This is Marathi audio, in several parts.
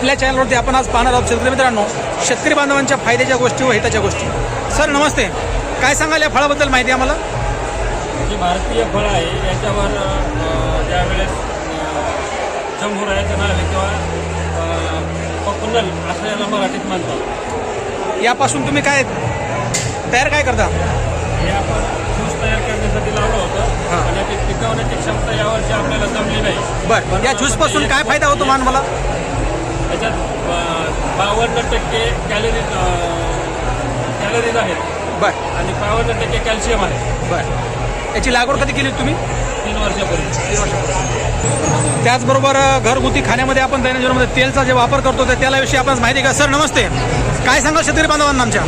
आपल्या चॅनलवरती आपण आज पाहणार आहोत. शेतकरी मित्रांनो शेतकरी बांधवांच्या फायद्याच्या गोष्टी व हिताच्या गोष्टी. सर नमस्ते. काय सांगाल या फळाबद्दल माहिती आम्हाला? जे भारतीय फळ आहे याच्यावर ज्यावेळेस नाव आहे किंवा पकुनल असं याला मराठीत म्हणतात. यापासून तुम्ही काय तयार काय करता? हे आपण ज्यूस तयार करण्यासाठी लावलं होतं. आणि ते टिकवण्याची क्षमता यावर्षी आपल्याला जमली नाही. बरं. या ज्यूसपासून काय फायदा होतो मान मला त्याच्यात बावन्न टक्के कॅलरीज कॅलरीज आहेत. बरं. आणि बावन्न टक्के कॅल्शियम आहे. बरं. याची लागवड कधी केली तुम्ही? तीन वर्षापूर्वी. त्याचबरोबर अ, घरगुती खाण्यामध्ये आपण दैनंदिन जीवनामध्ये तेलचा जे वापर करतो तर त्याला विषयी आपण माहिती का? सर नमस्ते. काय सांगाल शेतकरी बांधवांना आमच्या?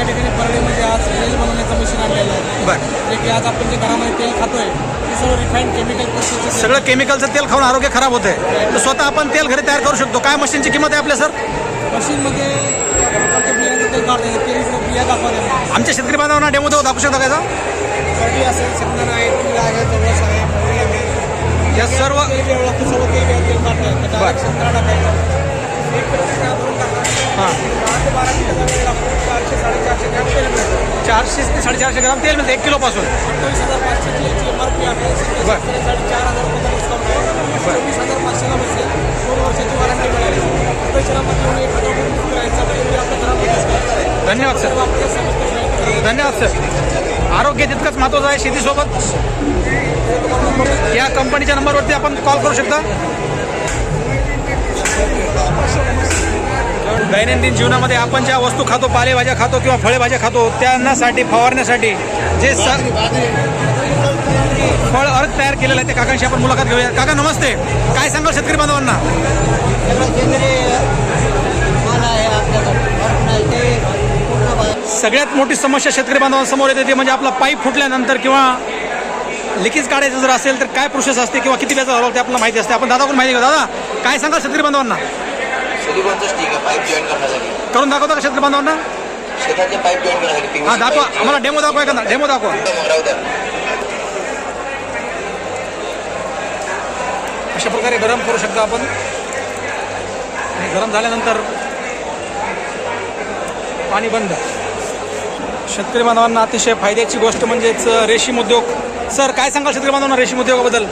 या ठिकाणी परळीमध्ये आज तेल बनवण्याचं मशीन आणलेलं आहे. बरं. जे की आज आपण जे घरामध्ये तेल खातोय ते सर्व रिफाईंड केमिकल सगळं केमिकलचं तेल खाऊन आरोग्य खराब होत आहे तर स्वतः आपण तेल घरी तयार करू शकतो. काय मशीनची किंमत आहे आपल्या सर? मशीनमध्ये तेल काढता येतं. तेल बिया आमच्या शेतकरी बांधवांना डेमो देऊ दाखवू शकता का? कढी असेल शेंगदाणा आहे तीळ आहे जवळच आहे या सर्व तेल जे रुपये बुक करायचं तर तुम्ही एक किलो असतात. धन्यवाद सर. धन्यवाद सर. आरोग्य तितकंच महत्वाचं आहे शेतीसोबत. या कंपनीच्या नंबरवरती आपण कॉल करू शकता. दैनंदिन जीवनामध्ये आपण ज्या वस्तू खातो पालेभाज्या खातो किंवा फळेभाज्या खातो त्यांनासाठी फवारण्यासाठी जे स फळ अर्थ तयार केलेलं आहे ते काकांशी आपण मुलाखत घेऊया. काका नमस्ते. काय सांगाल शेतकरी बांधवांना? सगळ्यात मोठी समस्या शेतकरी बांधवांसमोर येते ती म्हणजे आपला पाईप फुटल्यानंतर किंवा लिकेज काढायचं जर असेल तर काय प्रोसेस असते किंवा किती व्याज झाला ते आपल्याला माहिती असते. आपण दादाकडून माहिती घेऊ. दादा काय सांगाल शेतकरी बांधवांना? आहे पाईप जॉईन करण्यासाठी. करून दाखवता का शेतकरी बांधवांना? शेतातले पाईप जॉईन करण्यासाठी हा दाखवा. आम्हाला डेमो दाखवा एखादा. डेमो दाखवा. मग राहू द्या. अशा प्रकारे गरम करू शकता आपण. आणि गरम झाल्यानंतर पाणी बंद. शेतकरी बांधवांना अतिशय फायद्याची गोष्ट म्हणजेच रेशीम उद्योग. सर काय सांगाल शेतकरी बांधवांना रेशीम उद्योगाबद्दल?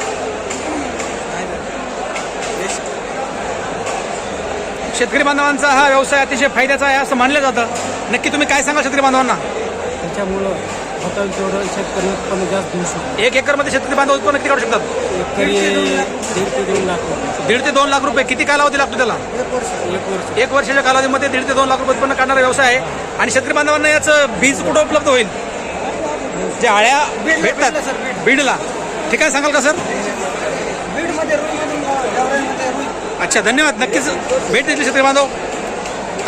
शेतकरी बांधवांचा हा व्यवसाय अतिशय फायद्याचा आहे असं मानलं जातं. नक्की तुम्ही काय सांगाल शेतकरी बांधवांना? त्याच्यामुळं होतं तेवढं शेतकरी उत्पन्न जास्त घेऊ शकतो एक एकरमध्ये शेतकरी बांधव उत्पन्न किती काढू शकतात? दीड ते दोन लाख रुपये. दीड ते दोन लाख रुपये. किती कालावधी लागतो त्याला? एक वर्ष. एक वर्षाच्या कालावधीमध्ये दीड ते दोन लाख रुपये उत्पन्न करणारा व्यवसाय आहे. आणि शेतकरी बांधवांना याचं बीज कुठं उपलब्ध होईल? जे आळ्या भेटतात. बीडला. ठीक आहे सांगाल का सर? अच्छा धन्यवाद. नक्कीच भेट देतील शेतकरी बांधव.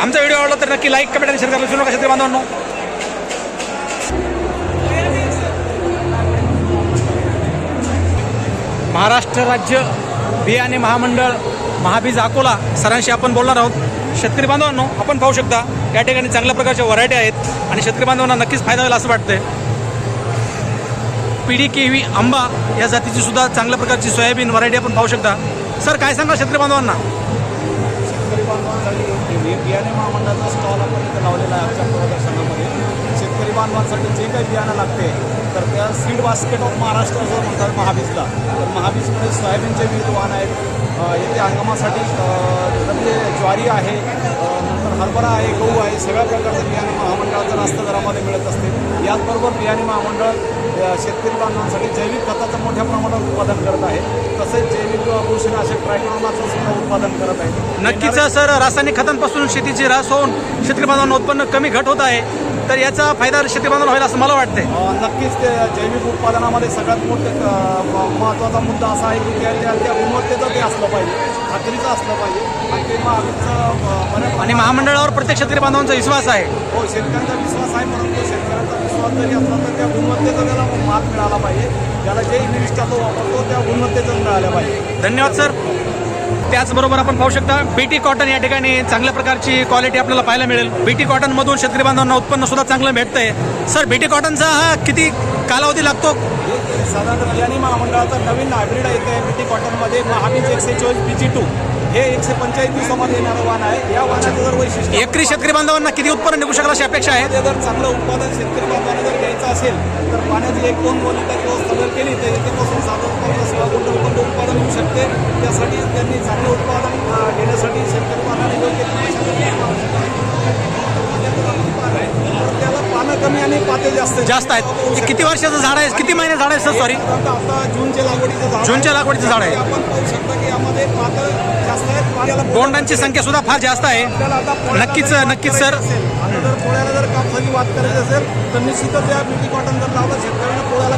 आमचा व्हिडिओ आवडला तर नक्की लाईक कमेंट आणि शेअर करायला विसरू नका शेतकरी बांधवांनो. महाराष्ट्र राज्य बियाणे महामंडळ महाबीज अकोला सरांशी आपण बोलणार आहोत. शेतकरी बांधवांनो आपण पाहू शकता या ठिकाणी चांगल्या प्रकारच्या व्हरायटी आहेत आणि शेतकरी बांधवांना नक्कीच फायदा होईल असं वाटतंय. पिढी केवी आंबा या जातीची सुद्धा चांगल्या प्रकारची सोयाबीन व्हरायटी आपण पाहू शकता. सर काय सांगा शेतकरी बांधवांना? शेतकरी बांधवांसाठी बि- बियाणे महामंडळाचा स्टॉल आपण इथं लावलेला आहे आमच्या प्रदर्शनामध्ये शेतकरी बांधवांसाठी जे काही बियाणं लागते तर त्या सीड बास्केट ऑफ महाराष्ट्र असं म्हणतात महाबीजला. तर महाबीजमध्ये सोयाबीनचे विविध वाहन आहेत. येथे हंगामासाठी म्हणजे ज्वारी आहे नंतर हरभरा आहे गहू आहे सगळ्या प्रकारचं बियाणे महामंडळाचं रास्त दरामध्ये मिळत असते. याचबरोबर बियाणे महामंडळ शेतकरी बांधवांसाठी जैविक खताचं मोठ्या प्रमाणात उत्पादन करत आहे. तसेच जैविक बुरशीनाशक ट्रायकोनाचं सुद्धा उत्पादन करत आहे. नक्कीच सर. रासायनिक खतांपासून शेतीची रास होऊन शेतकरी बांधवांना उत्पन्न कमी घट होत आहे. तर याचा फायदा बांधवांना होईल असं मला वाटतंय. नक्कीच ते जैविक उत्पादनामध्ये सगळ्यात मोठे महत्त्वाचा मुद्दा असा आहे की त्या त्या त्या गुणवत्तेचं ते असलं पाहिजे खात्रीचं असलं पाहिजे. आणि ते महावीचं बऱ्या आणि महामंडळावर प्रत्येक शेतकरी बांधवांचा विश्वास आहे. हो शेतकऱ्यांचा विश्वास आहे परंतु शेतकऱ्यांचा विश्वास जरी असला तर त्या गुणवत्तेचा त्याला माल मिळाला पाहिजे. त्याला जे इंग्लिश तो वापरतो त्या गुणवत्तेचं मिळालं पाहिजे. धन्यवाद सर. त्याचबरोबर आपण पाहू शकता बीटी कॉटन या ठिकाणी चांगल्या प्रकारची क्वालिटी आपल्याला पाहायला मिळेल. बीटी कॉटनमधून शेतकरी बांधवांना उत्पन्न सुद्धा चांगलं भेटतंय. सर बीटी कॉटनचा हा किती कालावधी लागतो? साधारण बियाणे महामंडळाचा नवीन हायब्रिड येत आहे बीटी कॉटनमध्ये महाबीज एकशे चोवीस बीजी टू हे एकशे पंचाळीस दिवसामध्ये येणारं वाण आहे. या वाणाचं जर वैशिष्ट्य एकरी शेतकरी बांधवांना किती उत्पन्न निघू शकेल अशी अपेक्षा आहे? जर चांगलं उत्पादन शेतकरी बांधवांना जर घ्यायचं असेल तर पाण्याची एक दोन मोलिकाची व्यवस्था जर केली तर साधारण पंधरा सोळा क्विंटलपर्यंत शकते त्यासाठी त्यांनी चांगलं उत्पादन घेण्यासाठी शेतकरी योग्य ती त्याला पानं कमी आणि पाते जास्त जास्त आहेत. हे किती वर्षाचं झाड आहे? किती महिने झाड आहे सर? सॉरी आता जूनच्या लागवडीचं झाड आहे. जूनच्या लागवडीचं झाड आहे. ते आपण पाहू शकता की यामध्ये पातं जास्त आहेत. पाण्याला बोंडांची संख्या सुद्धा फार जास्त आहे. नक्कीच नक्कीच सर. आता जर पोळ्याला जर कापसाची वाद करायची असेल तर निश्चितच या ब्युटी कॉटन जर लावलं शेतकऱ्यांना पोळ्याला